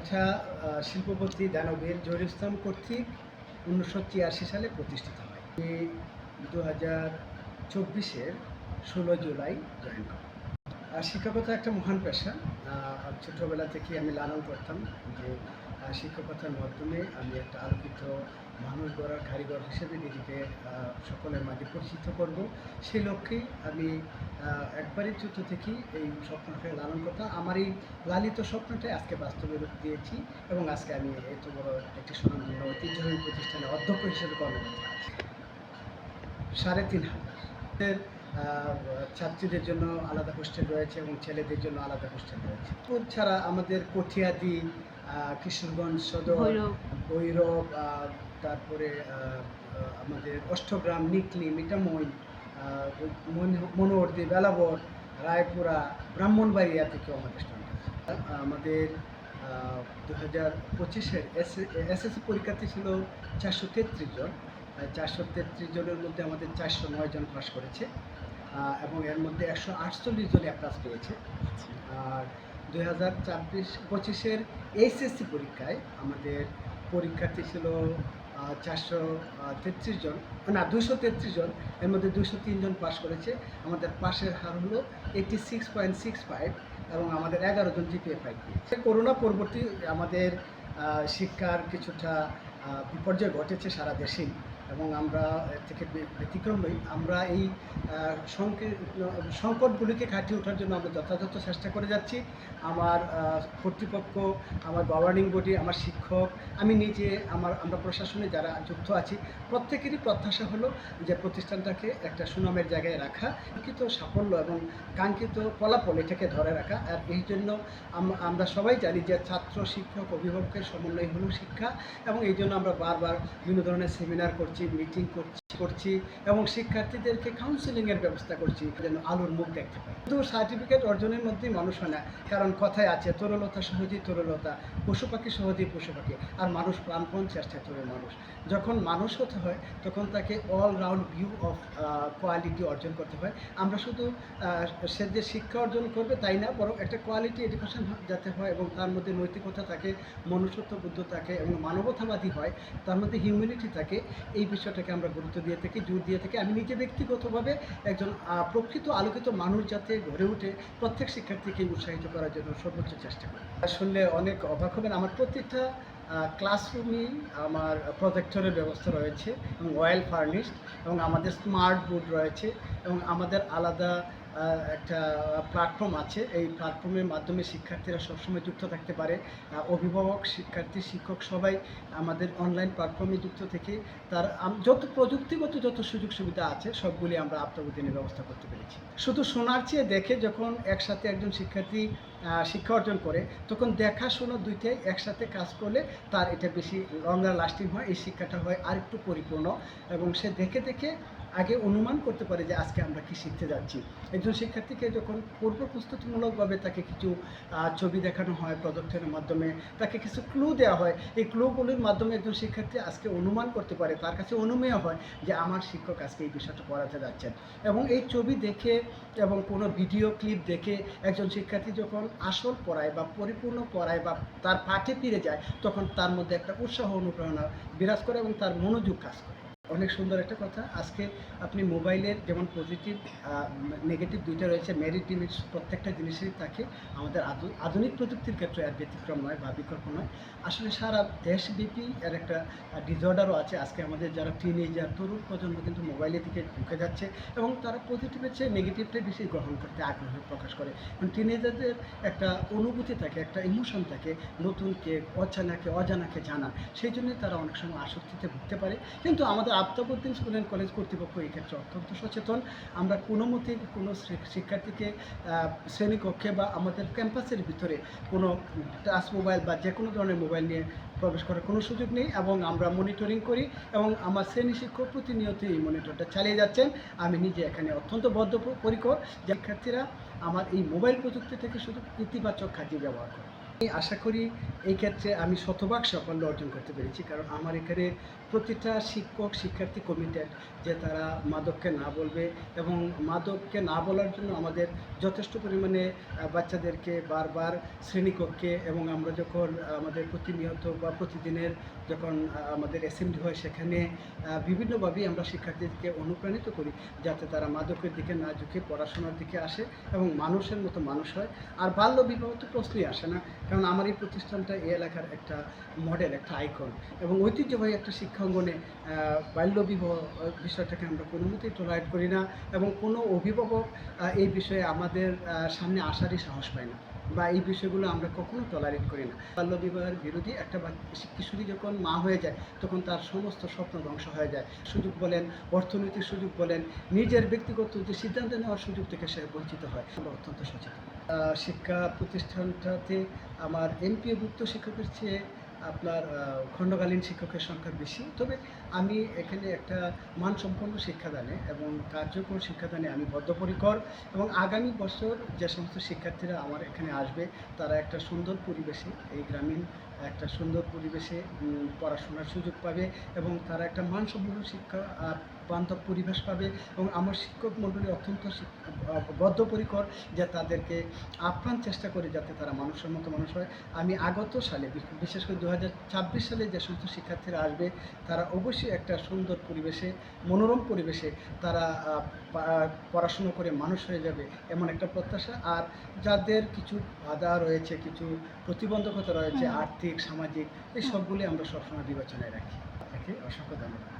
একটা শিল্পপতি দানবীর জহির ইসলাম কর্তৃক উনিশশো ছিয়াশি সালে প্রতিষ্ঠিত হয়। দু হাজার চব্বিশের ষোলো জুলাই জয়েন করেন। আর শিক্ষকতা একটা মহান পেশা। ছোটবেলা থেকে আমি লালন করতাম যে শিক্ষকতার মাধ্যমে আমি একটা আলোকিত মানুষ গড়ার কারিগর হিসেবে নিজেকে সকলের মাঝে পরিচিত করব। সেই লক্ষ্যেই আমি একবারই ছোট থেকেই এই স্বপ্নটা লালন করতাম। আমার এই লালিত স্বপ্নটাই আজকে বাস্তবে রূপ দিয়েছি এবং আজকে আমি এত বড় একটি সুনামধন্য ঐতিহ্যবাহী প্রতিষ্ঠানে অধ্যক্ষ হিসেবে কর্মরত আছি। সাড়ে তিন হাজার। ছাত্রীদের জন্য আলাদা হোস্টেল রয়েছে এবং ছেলেদের জন্য আলাদা হোস্টেল রয়েছে। ছাড়া আমাদের কঠিয়াদি কিশোরগঞ্জ সদর ভৈরব। তারপরে আমাদের অষ্টগ্রাম নিকলি মিটামই মনোহরদি বেলাবর রায়পুরা, ব্রাহ্মণবাড়িয়া থেকেও আমাদের আছে। আমাদের দু হাজার পঁচিশের এসএসসি পরীক্ষার্থী ছিল চারশো তেত্রিশ জন। চারশো তেত্রিশ জনের মধ্যে আমাদের চারশো নয় জন পাস করেছে। এবং এর মধ্যে একশো আটচল্লিশ জন অ্যাপ্লাস পেয়েছে। আর দুই হাজার ছাব্বিশ পঁচিশের এইচএসসি পরীক্ষায় আমাদের পরীক্ষার্থী ছিল চারশো তেত্রিশ জন, না দুশো তেত্রিশ জন, এর মধ্যে দুশো জন পাস করেছে। আমাদের পাশের হার হলো eighty six point six five এবং আমাদের এগারো জন জিপিএ ফাইভ পেয়েছে করোনা পরবর্তী আমাদের শিক্ষার কিছুটা বিপর্যয় ঘটেছে সারা দেশেই। এবং আমরা এর থেকে ব্যতিক্রম নই আমরা এই সংকটগুলিকে কাটিয়ে ওঠার জন্য আমরা যথাযথ চেষ্টা করে যাচ্ছি। আমার কর্তৃপক্ষ, আমার গভর্নিং বডি, আমার শিক্ষক, আমি নিজে, আমার, আমরা প্রশাসনে যারা যুক্ত আছি, প্রত্যেকেরই প্রত্যাশা হলো যে প্রতিষ্ঠানটাকে একটা সুনামের জায়গায় রাখা, কাঙ্ক্ষিত সাফল্য এবং কাঙ্ক্ষিত ফলাফল এটাকে ধরে রাখা। আর এই জন্য আম- আমরা সবাই জানি যে ছাত্র, শিক্ষক, অভিভাবকের সমন্বয় হলো শিক্ষা এবং এই জন্য আমরা বারবার বিভিন্ন ধরনের সেমিনার করছি। মিটিং করছি। করছি এবং শিক্ষার্থীদেরকে কাউন্সেলিংয়ের ব্যবস্থা করছি যেন আলোর মুখ দেখতে পাই শুধু সার্টিফিকেট অর্জনের মধ্যেই মানুষ হয় না, কারণ কথায় আছে, তরলতা সহজেই তরলতা, পশু পাখি সহজেই পশু পাখি, আর মানুষ প্রাণপণ চেষ্টায় তবে মানুষ। যখন মানুষ হতে হয়, তখন তাকে অলরাউন্ড ভিউ অফ কোয়ালিটি অর্জন করতে হয়। আমরা শুধু সে যে শিক্ষা অর্জন করবে তাই না, বরং একটা কোয়ালিটি এডুকেশন যাতে হয় এবং তার মধ্যে নৈতিকতা থাকে মনুষ্যত্ব বুদ্ধ থাকে এবং মানবতাবাদী হয়, তার মধ্যে হিউম্যানিটি থাকে, এই বিষয়টাকে আমরা গুরুত্ব দিয়ে থাকি জোর দিয়ে থাকি, আমি নিজে ব্যক্তিগতভাবে একজন প্রকৃত আলোকিত মানুষ যাতে গড়ে উঠে, প্রত্যেক শিক্ষার্থীকে উৎসাহিত করার জন্য সর্বোচ্চ চেষ্টা করি। শুনলে অনেক অবাক হবেন, আমার প্রত্যেকটা ক্লাসরুমেই আমার প্রজেক্টরের ব্যবস্থা রয়েছে, এবং ওয়েল ফার্নিশড এবং আমাদের স্মার্ট বোর্ড রয়েছে, এবং আমাদের আলাদা একটা প্ল্যাটফর্ম আছে। এই প্ল্যাটফর্মের মাধ্যমে শিক্ষার্থীরা সবসময় যুক্ত থাকতে পারে। অভিভাবক, শিক্ষার্থী, শিক্ষক সবাই আমাদের অনলাইন প্ল্যাটফর্মে যুক্ত থেকে তার যত প্রযুক্তিগত যত সুযোগ সুবিধা আছে, সবগুলি আমরা আত্মবোধনের ব্যবস্থা করতে পেরেছি। শুধু শোনার চেয়ে দেখে যখন একসাথে একজন শিক্ষার্থী শিক্ষা অর্জন করে, তখন দেখাশোনা দুইটাই একসাথে কাজ করলে তার এটা বেশি লঙ্গার লাস্টিং হয়, এই শিক্ষাটা হয় আরেকটু পরিপূর্ণ। এবং সে দেখে দেখে আগে অনুমান করতে পারে যে আজকে আমরা কি শিখতে যাচ্ছি। একজন শিক্ষার্থীকে যখন পূর্ব প্রস্তুতিমূলকভাবে তাকে কিছু ছবি দেখানো হয় প্রদর্শনের মাধ্যমে, তাকে কিছু ক্লু দেওয়া হয়, এই ক্লুগুলির মাধ্যমে একজন শিক্ষার্থী আজকে অনুমান করতে পারে, তার কাছে অনুমেয় হয় যে আমার শিক্ষক আজকে এই বিষয়টা পড়াতে যাচ্ছেন। এবং এই ছবি দেখে এবং কোনো ভিডিও ক্লিপ দেখে একজন শিক্ষার্থী যখন আসল পড়ায় বা পরিপূর্ণ পড়ায় বা তার পাঠে ফিরে যায়, তখন তার মধ্যে একটা উৎসাহ অনুপ্রেরণা বিরাজ করে এবং তার মনোযোগ কাজ করে। অনেক সুন্দর একটা কথা। আজকে আপনি মোবাইলের যেমন পজিটিভ নেগেটিভ দুইটা রয়েছে মেরিট ডিমেরিট প্রত্যেকটা জিনিসেরই থাকে আমাদের আধু- আধুনিক প্রযুক্তির ক্ষেত্রে আর ব্যতিক্রম নয়, বা বিকল্প নয়। আসলে সারা দেশব্যাপী এর একটা ডিসঅর্ডারও আছে। আজকে আমাদের যারা টিনেজার তরুণ প্রজন্ম কিন্তু মোবাইলের দিকে ঢুকে যাচ্ছে এবং তারা পজিটিভের চেয়ে নেগেটিভটাই বেশি গ্রহণ করতে আগ্রহ প্রকাশ করে। টিনেজারদের একটা অনুভূতি থাকে, একটা ইমোশন থাকে, নতুনকে, অচানাকে, অজানাকে জানা। সেই জন্যই তারা অনেক সময় আসক্তিতে ভুগতে পারে। কিন্তু আমাদের আফতাবুদ্দিন স্কুল অ্যান্ড কলেজ কর্তৃপক্ষ এই ক্ষেত্রে অত্যন্ত সচেতন। আমরা কোনো মতেই কোনো শিক্ষার্থীকে শ্রেণীকক্ষে বা আমাদের ক্যাম্পাসের ভিতরে কোনো টাচ মোবাইল বা যে কোনো ধরনের মোবাইল নিয়ে প্রবেশ করার কোনো সুযোগ নেই এবং আমরা মনিটরিং করি এবং আমার শ্রেণি শিক্ষক প্রতিনিয়ত এই মনিটরটা চালিয়ে যাচ্ছেন। আমি নিজে এখানে অত্যন্ত বদ্ধ পরিকর যে শিক্ষার্থীরা আমার এই মোবাইল প্রযুক্তি থেকে শুধু ইতিবাচক খাতিয়ে ব্যবহার করে। আমি আশা করি এই ক্ষেত্রে আমি শতভাগ সাফল্য অর্জন করতে পেরেছি, কারণ আমার এখানে প্রতিটা শিক্ষক, শিক্ষার্থী কমিটেড যে তারা মাদককে না বলবে এবং মাদককে না বলার জন্য আমাদের যথেষ্ট পরিমাণে বাচ্চাদেরকে বারবার শ্রেণীকক্ষে এবং আমরা যখন আমাদের প্রতিনিয়ত বা প্রতিদিনের যখন আমাদের অ্যাসেম্বলি হয় সেখানে বিভিন্নভাবেই আমরা শিক্ষার্থীদেরকে অনুপ্রাণিত করি যাতে তারা মাদকের দিকে না ঝুঁকে পড়াশোনার দিকে আসে এবং মানুষের মতো মানুষ হয়। আর বাল্য বিবাহ তো প্রশ্নই আসে না, কারণ আমার এই প্রতিষ্ঠানটা এই এলাকার একটা মডেল একটা আইকন এবং ঐতিহ্যবাহী একটা শিক্ষাঙ্গনে আহ, বাল্য বিবাহ বিষয়টাকে আমরা কোনো মতেই টলারেট করি না এবং কোনো অভিভাবক এই বিষয়ে আমাদের সামনে আসারই সাহস পায় না বা এই বিষয়গুলো আমরা কখনো টলারেট করি না। বাল্য বিবাহের বিরোধী একটা কিশোরী যখন মা হয়ে যায় তখন তার সমস্ত স্বপ্ন ধ্বংস হয়ে যায়। সুযোগ বলেন অর্থনৈতিক সুযোগ বলেন নিজের ব্যক্তিগত যে সিদ্ধান্ত নেওয়ার সুযোগ থেকে সে বঞ্চিত হয়। আমরা অত্যন্ত সচেতন। শিক্ষা প্রতিষ্ঠানটাতে আমার এমপিওভুক্ত শিক্ষকের চেয়ে আপনার খণ্ডকালীন শিক্ষকের সংখ্যা বেশি। তবে আমি এখানে একটা মানসম্পন্ন শিক্ষাদানে এবং কার্যকর শিক্ষাদানে আমি বদ্ধপরিকর এবং আগামী বছর যে সমস্ত শিক্ষার্থীরা আমার এখানে আসবে, তারা একটা সুন্দর পরিবেশে, এই গ্রামীণ একটা সুন্দর পরিবেশে পড়াশোনার সুযোগ পাবে এবং তারা একটা মানসম্পন্ন শিক্ষা বান্ধব পরিবেশ পাবে এবং আমার শিক্ষক মণ্ডলী অত্যন্ত বদ্ধপরিকর যে তাদেরকে আপ্রাণ চেষ্টা করে যাতে তারা মানুষের মতো মানুষ হয়। আমি আগত সালে বিশেষ করে দু হাজার ছাব্বিশ সালে যে সমস্ত শিক্ষার্থীরা আসবে তারা অবশ্যই একটা সুন্দর পরিবেশে মনোরম পরিবেশে তারা পড়াশুনো করে মানুষ হয়ে যাবে এমন একটা প্রত্যাশা। আর যাদের কিছু বাধা রয়েছে কিছু প্রতিবন্ধকতা রয়েছে আর্থিক সামাজিক এই সবগুলি আমরা সবসময় বিবেচনায় রাখি। আপনাকে অসংখ্য ধন্যবাদ।